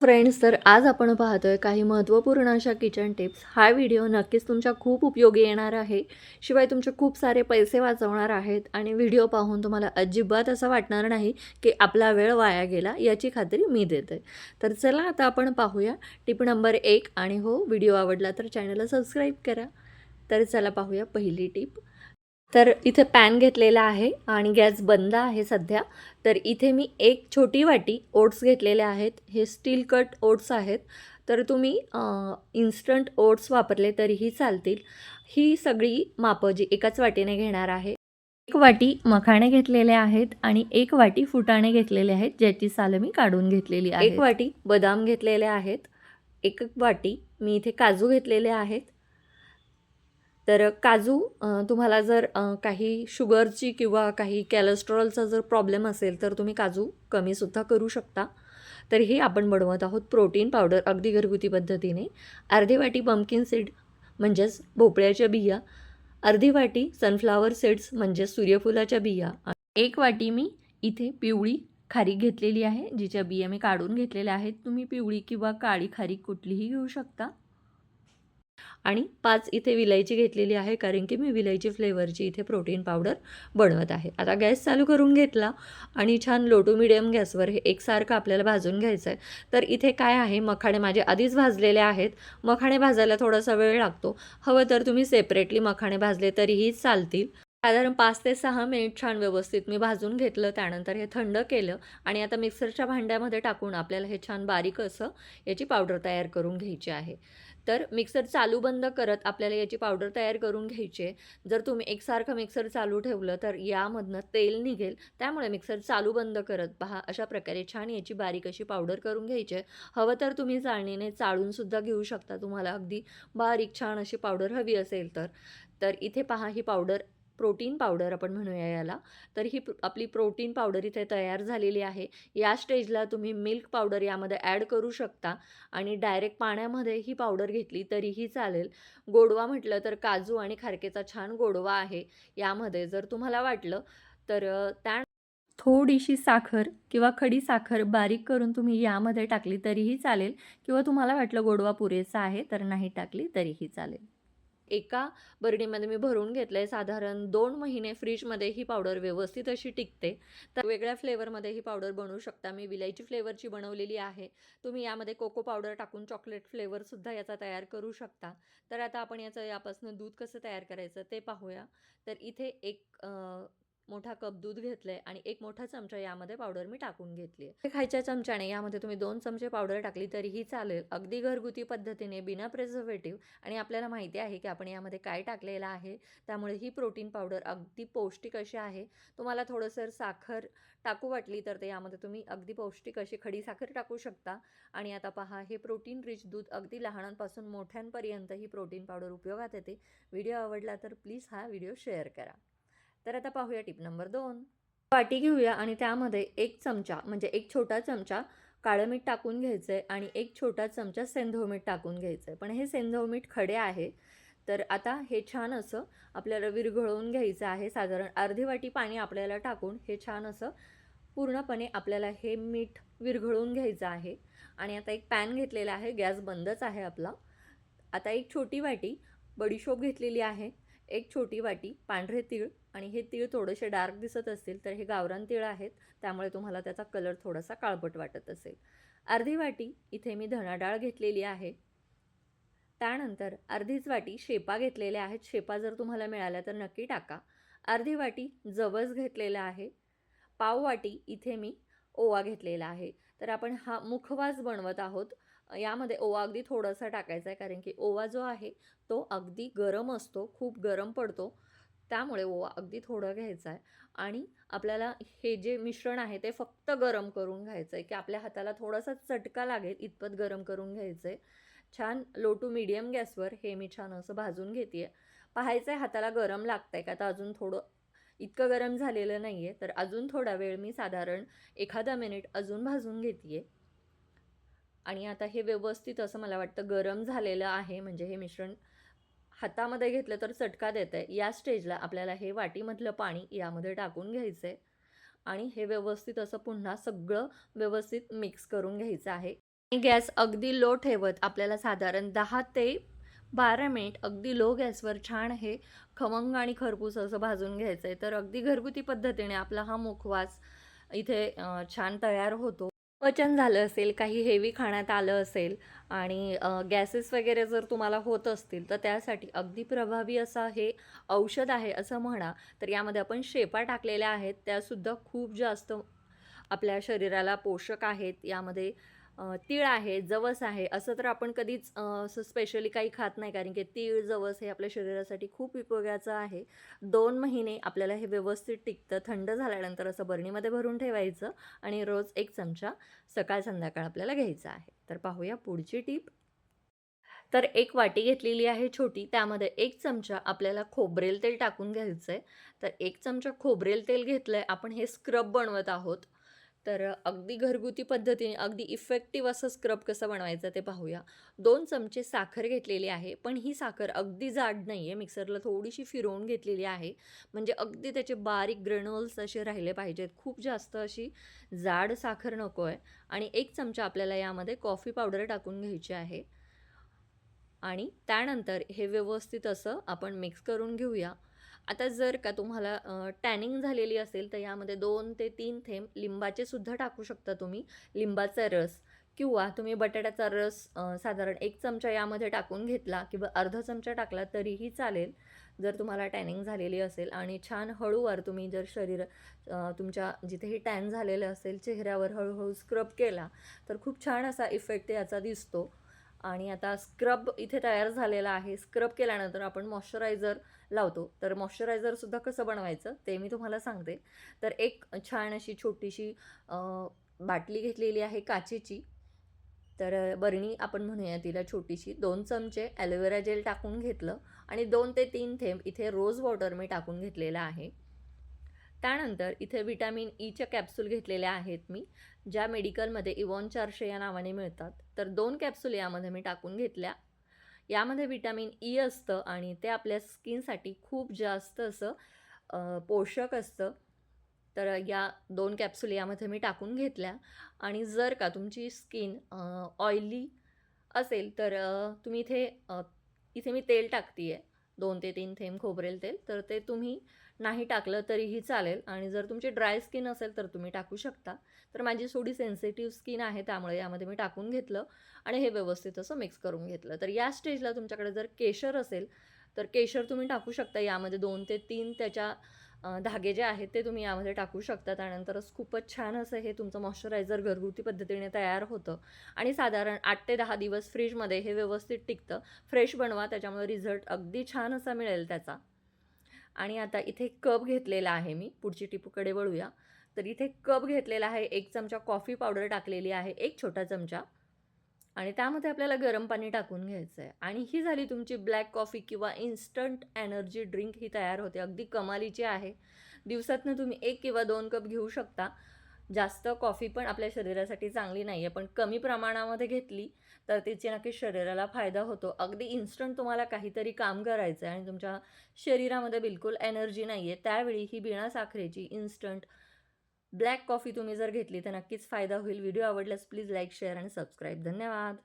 Friends तर आज आपण पाहतोय काही महत्त्वपूर्ण अशा किचन टिप्स हा व्हिडिओ नक्कीच तुमच्या खूप उपयोगी येणार आहे. शिवाय तुमचे खूप सारे पैसे वाचवणार आहेत आणि व्हिडिओ पाहून तुम्हाला अजिबात असं वाटणार नाही की आपला वेळ वाया गेला याची खात्री मी देते. तर चला आता आपण पाहूया. टिप नंबर एक आणि हो व्हिडिओ आवडला तर चॅनलला सबस्क्राईब करा. तर चला पाहूया पहिली टिप तर इथे पॅन घेतलेला आहे आणि गॅस बंद आहे सध्या. तर इथे मी एक छोटी वाटी ओट्स घेतलेले आहेत. हे स्टील कट ओट्स आहेत. तर तुम्ही इन्स्टंट ओट्स वापरले तरीही चालतील. ही सगळी मापं जी एकाच वाटीने घेणार आहे. एक वाटी मखाणे घेतलेले आहेत आणि एक वाटी फुटाणे घेतलेले आहेत ज्याची सालं मी काढून घेतलेली आहे एक वाटी बदाम घेतलेले आहेत. एक वाटी मी इथे काजू घेतलेले आहेत. तर काजू तुम्हाला जर काही शुगरची किंवा काही कॅलेस्ट्रॉलचा जर प्रॉब्लेम असेल तर तुम्ही काजू कमीसुद्धा करू शकता. तर हे आपण बनवत आहोत प्रोटीन पावडर अगदी घरगुती पद्धतीने. अर्धी वाटी पम्पकिन सीड म्हणजेच भोपळ्याच्या बिया. अर्धी वाटी सनफ्लावर सीड्स म्हणजेच सूर्यफुलाच्या बिया. एक वाटी मी इथे पिवळी खारीक घेतलेली आहे जिच्या बिया मी काढून घेतलेल्या आहेत. तुम्ही पिवळी किंवा काळी खारीक कुठलीही घेऊ शकता. आणि पाच इथे विलायची घेतलेली आहे कारण की मी विलायची फ्लेवरची इथे प्रोटीन पावडर बनवत आहे. आता गॅस चालू करून घेतला आणि छान लो टू मिडियम गॅसवर हे एकसारखं आपल्याला भाजून घ्यायचं आहे तर इथे काय आहे मखाणे माझे आधीच भाजलेले आहेत. मखाणे भाजायला थोडासा वेळ लागतो. हवं तर तुम्ही सेपरेटली मखाणे भाजले तरीही चालतील. साधारण पाच ते सहा मिनिट छान व्यवस्थित मी भाजून घेतलं त्यानंतर हे थंड केलं आणि आता मिक्सरच्या भांड्यामध्ये टाकून आपल्याला हे छान बारीक असं याची पावडर तयार करून घ्यायची आहे. तर मिक्सर चालू बंद करत आपल्याला याची पावडर तयार करून घ्यायची आहे. जर तुम्ही एकसारखं मिक्सर चालू ठेवलं तर यामधनं तेल निघेल त्यामुळे मिक्सर चालू बंद करत पहा अशा प्रकारे छान याची बारीक अशी पावडर करून घ्यायची आहे. हवं तर तुम्ही चाळणीने चाळूनसुद्धा घेऊ शकता तुम्हाला अगदी बारीक छान अशी पावडर हवी असेल तर. तर इथे पहा ही पावडर प्रोटीन पावडर आपण म्हणूया याला. तर ही आपली प्रोटीन पावडर इथे तयार झालेली आहे. या स्टेजला तुम्ही मिल्क पावडर यामध्ये ॲड करू शकता आणि डायरेक्ट पाण्यामध्ये ही पावडर घेतली तरीही चालेल. गोडवा म्हटलं तर काजू आणि खारकेचा छान गोडवा आहे यामध्ये जर तुम्हाला वाटलं तर त्या थोडीशी साखर किंवा खडी साखर बारीक करून तुम्ही यामध्ये टाकली तरीही चालेल किंवा तुम्हाला वाटलं गोडवा पुरेसा आहे तर नाही टाकली तरीही चालेल. एका बरणीमध्ये मी भरून घेतलं आहे साधारण दोन महिने फ्रीजमध्ये ही पावडर व्यवस्थित अशी टिकते. तर वेगळ्या फ्लेवरमध्ये ही पावडर बनवू शकता. मी विलायची फ्लेवरची बनवलेली आहे. तुम्ही यामध्ये कोको पावडर टाकून चॉकलेट फ्लेवरसुद्धा याचा तयार करू शकता. तर आता आपण याचं यापासून दूध कसं तयार करायचं ते पाहूया. तर इथे एक मोठा कप दूध घेतलं आहे आणि एक मोठा चमचा यामध्ये पावडर मी टाकून घेतली आहे. खायच्या चमच्याने यामध्ये तुम्ही दोन चमचे पावडर टाकली तरीही चालेल. अगदी घरगुती पद्धतीने बिना प्रिझर्वेटिव्ह आणि आपल्याला माहिती आहे की आपण यामध्ये काय टाकलेलं आहे. त्यामुळे ही प्रोटीन पावडर अगदी पौष्टिक अशी आहे. तुम्हाला थोडंसं साखर टाकू वाटली तर ते यामध्ये तुम्ही अगदी पौष्टिक अशी खडी साखर टाकू शकता. आणि आता पहा हे प्रोटीन रिच दूध अगदी लहानांपासून मोठ्यांपर्यंत ही प्रोटीन पावडर उपयोगात येते. व्हिडिओ आवडला तर प्लीज हा व्हिडिओ शेअर करा. तर आता पाहूया टिप नंबर दोन. वाटी घेऊया आणि त्यामध्ये एक चमचा म्हणजे एक छोटा चमचा काळं मीठ टाकून घ्यायचं आहे आणि एक छोटा चमचा सेंधव मीठ टाकून घ्यायचं आहे पण हे सेंधव मीठ खडे आहे तर आता हे छान असं आपल्याला विरघळवून घ्यायचं आहे. साधारण अर्धी वाटी पाणी आपल्याला टाकून हे छान असं पूर्णपणे आपल्याला हे मीठ विरघळून घ्यायचं आहे. आणि आता एक पॅन घेतलेला आहे गॅस बंदच आहे आपला. आता एक छोटी वाटी बडीशोप घेतलेली आहे. एक छोटी वाटी पांढरे तीळ आणि हे तीळ थोडेसे डार्क दिसत असतील तर हे गावरान तीळ आहेत त्यामुळे तुम्हाला त्याचा कलर थोडासा काळपट वाटत असेल. अर्धी वाटी इथे मी धणा डाळ घेतलेली आहे. त्यानंतर अर्धीच वाटी शेपा घेतलेल्या आहेत. शेपा जर तुम्हाला मिळाल्या तर नक्की टाका. अर्धी वाटी जवस घेतलेला आहे. पाव वाटी इथे मी ओवा घेतलेला आहे. तर आपण हा मुखवास बनवत आहोत. यामध्ये ओवा अगदी थोडासा टाकायचा आहे कारण की ओवा जो आहे तो अगदी गरम असतो खूप गरम पडतो. त्यामुळे ओवा अगदी थोडं घ्यायचा आहे. आणि आपल्याला हे जे मिश्रण आहे ते फक्त गरम करून घ्यायचं आहे की आपल्या हाताला थोडासा चटका लागेल इतपत गरम करून घ्यायचं आहे छान लो टू मिडियम गॅसवर हे मी छान असं भाजून घेते पाहायचं आहे हाताला गरम लागतं आहे का? तर अजून थोडं इतकं गरम झालेलं नाही आहे तर अजून थोडा वेळ मी साधारण एखादा मिनिट अजून भाजून घेते आहे आणि आता हे व्यवस्थित असं मला वाटतं गरम झालेलं आहे म्हणजे हे मिश्रण हातामध्ये घेतलं तर चटका देत आहे या स्टेजला आपल्याला हे वाटीमधलं पाणी यामध्ये टाकून घ्यायचं आहे आणि हे व्यवस्थित असं पुन्हा सगळं व्यवस्थित मिक्स करून घ्यायचं आहे. गॅस अगदी लो ठेवत आपल्याला साधारण दहा ते बारा मिनिट अगदी लो गॅसवर छान हे खमंग आणि खरपूस असं भाजून घ्यायचं आहे तर अगदी घरगुती पद्धतीने आपला हा मुखवास इथे छान तयार होतो. पचन झालं असेल काही हेवी खाण्यात आलं असेल आणि गॅसेस वगैरे जर तुम्हाला होत असतील तर त्यासाठी अगदी प्रभावी असं हे औषध आहे असं म्हणा. तर यामध्ये आपण शेपा टाकलेल्या आहेत त्यासुद्धा खूप जास्त आपल्या शरीराला पोषक आहेत. यामध्ये तीळ आहे जवस आहे असं तर आपण कधीच असं स्पेशली काही खात नाही. कारण की तीळ जवस हे आपल्या शरीरासाठी खूप उपयोगाचं आहे. दोन महिने आपल्याला हे व्यवस्थित टिकतं. थंड झाल्यानंतर असं बरणीमध्ये भरून ठेवायचं आणि रोज एक चमचा सकाळ संध्याकाळ आपल्याला घ्यायचा आहे. तर पाहूया पुढची टीप. तर एक वाटी घेतलेली आहे छोटी. त्यामध्ये एक चमचा आपल्याला खोबरेल तेल टाकून घ्यायचं आहे तर एक चमचा खोबरेल तेल घेतलं आहे आपण हे स्क्रब बनवत आहोत. तर अगदी घरगुती पद्धतीने अगदी इफेक्टिव्ह असं स्क्रब कसं बनवायचं ते पाहूया. दोन चमचे साखर घेतलेली आहे पण ही साखर अगदी जाड नाही आहे मिक्सरला थोडीशी फिरवून घेतलेली आहे. म्हणजे अगदी त्याचे बारीक ग्रेन्युअल्स असे राहिले पाहिजेत. खूप जास्त अशी जाड साखर नको आहे आणि एक चमचा आपल्याला यामध्ये कॉफी पावडर टाकून घ्यायची आहे. आणि त्यानंतर हे व्यवस्थित असं आपण मिक्स करून घेऊया. आता जर का तुम्हाला टॅनिंग झालेली असेल तर यामध्ये दोन ते तीन थेंब लिंबाचे सुद्धा टाकू शकता तुम्ही. लिंबाचा रस किंवा तुम्ही बटाट्याचा रस साधारण एक चमचा यामध्ये टाकून घेतला किंवा अर्धा चमचा टाकला तरीही चालेल जर तुम्हाला टॅनिंग झालेली असेल. आणि छान हळूवार तुम्ही जर शरीर तुमच्या जिथेही टॅन झालेलं असेल चेहऱ्यावर हळूहळू स्क्रब केला तर खूप छान असा इफेक्ट याचा दिसतो. आणि आता स्क्रब इथे तयार झालेला आहे. स्क्रब केल्यानंतर आपण मॉइश्चरायझर लावतो. तर मॉइश्चरायझरसुद्धा कसं बनवायचं ते मी तुम्हाला सांगते. तर एक छान अशी छोटीशी बाटली घेतलेली आहे काचेची. तर बरणी आपण म्हणूया तिला छोटीशी. दोन चमचे ॲलोवेरा जेल टाकून घेतलं आणि दोन ते तीन थेंब इथे रोज वॉटर मी टाकून घेतलेलं आहे. त्यानंतर इथे विटॅमिन ईच्या e कॅप्सूल घेतलेल्या आहेत मी ज्या मेडिकलमध्ये इवॉन चारशे या नावाने मिळतात. तर दोन कॅप्सूल यामध्ये मी टाकून घेतल्या. यामध्ये विटॅमिन ई e असतं आणि ते आपल्या स्किनसाठी खूप जास्त असं पोषक असतं. तर या दोन कॅप्सूल यामध्ये मी टाकून घेतल्या. आणि जर का तुमची स्किन ऑइली असेल तर तुम्ही इथे इथे मी तेल टाकते आहे दोन ते तीन थेंब खोबरेल तेल. तर ते तुम्ही नाही टाकलं तरीही चालेल. आणि जर तुमची ड्राय स्किन असेल तर तुम्ही टाकू शकता. तर माझी थोडी सेन्सिटिव्ह स्किन आहे त्यामुळे यामध्ये मी टाकून घेतलं आणि हे व्यवस्थित असं मिक्स करून घेतलं. तर या स्टेजला तुमच्याकडे जर केशर असेल तर केशर तुम्ही टाकू शकता. यामध्ये दोन ते तीन त्याच्या धागे जे आहेत ते तुम्ही यामध्ये टाकू शकता. त्यानंतरच खूपच छान असं हे तुमचं मॉइश्चरायझर घरगुती पद्धतीने तयार होतं. आणि साधारण आठ ते दहा दिवस फ्रीजमध्ये हे व्यवस्थित टिकतं. फ्रेश बनवा त्याच्यामुळे रिझल्ट अगदी छान असा मिळेल त्याचा. आणि आता इथे कप घेतलेला आहे मी. पुढची टिपूकडे वळूया. तर इथे कप घेतलेला आहे. एक चमचा कॉफी पावडर टाकलेली आहे. एक छोटा चमचा. आणि त्यामध्ये आपल्याला गरम पाणी टाकून घ्यायचं आहे आणि ही झाली तुमची ब्लॅक कॉफी किंवा इन्स्टंट एनर्जी ड्रिंक ही तयार होते. अगदी कमालीची आहे. दिवसातनं तुम्ही एक किंवा दोन कप घेऊ शकता. जास्त कॉफी पण आपल्या शरीरासाठी चांगली नाही आहे पण कमी प्रमाणामध्ये घेतली तर तिची नक्की शरीराला फायदा होतो. अगदी इन्स्टंट तुम्हाला काहीतरी काम करायचं आहे आणि तुमच्या शरीरामध्ये बिलकुल एनर्जी नाही आहे त्यावेळी ही बिना साखरेची इन्स्टंट ब्लॅक कॉफी तुम्ही जर घेतली तर नक्कीच फायदा होईल. व्हिडिओ आवडल्यास प्लीज लाईक शेअर आणि सबस्क्राईब धन्यवाद.